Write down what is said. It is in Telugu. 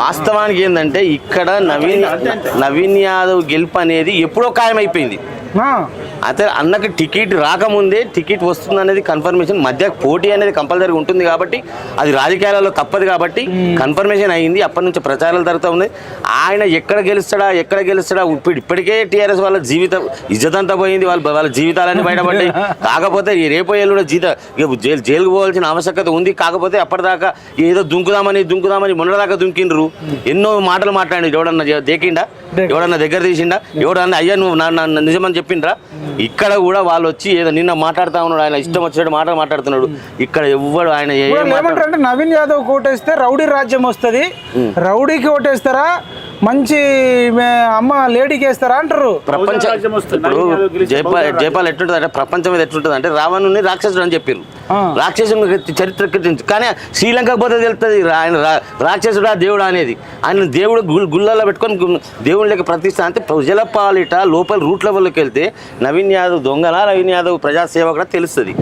వాస్తవానికి ఏంటంటే ఇక్కడ నవీన్ నవీన్ యాదవ్ గెలుపు అనేది ఎప్పుడో ఖాయమైపోయింది. అయితే అన్నకి టికెట్ రాకముందే టికెట్ వస్తుంది అనేది కన్ఫర్మేషన్ మధ్య పోటీ అనేది కంపల్సరీ ఉంటుంది కాబట్టి అది రాజకీయాలలో తప్పదు కాబట్టి కన్ఫర్మేషన్ అయింది. అప్పటి నుంచి ప్రచారాలు జరుగుతూ ఉంది ఆయన ఎక్కడ గెలుస్తాడా ఎక్కడ గెలుస్తాడా ఇప్పుడు ఇప్పటికే టీఆర్ఎస్ వాళ్ళ జీవితం ఇజ్జత్ అంతా పోయింది. వాళ్ళ వాళ్ళ జీవితాలన్నీ బయటపడ్డాయి. కాకపోతే ఈ రేపు ఎల్లుండి జీత జైలు జైలుకు పోవాల్సిన ఆవశ్యకత ఉంది. కాకపోతే అప్పటిదాకా ఏదో దుంకుదామని దుంకుదామని మొన్నదాకా దుంకిండ్రు. ఎన్నో మాటలు మాట్లాడి ఎవడన్నా దేకిండా? ఎవడన్నా దగ్గర తీసిండా? ఎవడన్నా అయ్యా నువ్వు నిజమని చెప్పిండ్రా? ఇక్కడ కూడా వాళ్ళు వచ్చి ఏదో నిన్న మాట్లాడుతా ఉన్నాడు ఆయన ఇష్టం వచ్చినట్టు మాటలు మాట్లాడుతున్నాడు. ఇక్కడ ఎవ్వడు ఆయన ఏ ఇప్పుడు వాళ్ళు మాట- ఏమంటారు అంటే నవీన్ యాదవ్ ఓటేస్తే రౌడీ రాజ్యం వస్తుంది. రౌడీకి ఓటేస్తారా? మంచి అమ్మ లేడీకి వేస్తారా అంటారు? ప్రపంచ. ఇప్పుడు జైపాల్ జైపాల్ ఎట్లుంటుంది అంటే ప్రపంచం మీద ఎట్లుంటుంది అంటే రావణుని రాక్షసుడు అని చెప్పారు. రాక్షసుని చరిత్ర కట్టించు కానీ శ్రీలంక పోతే తెలుస్తుంది ఆయన రాక్షసుడా దేవుడా అనేది. ఆయన దేవుడు గుల్ గుళ్ళల్లో పెట్టుకొని గు- దేవుని లెక్క ప్రతిష్ట అంటే ప్రజల పాలిట లోపల రూట్ లెవెల్లోకి వెళ్తే నవీన్ యాదవ్ దొంగలా నవీన్ యాదవ్ ప్రజాసేవకుడా తెలుస్తుంది.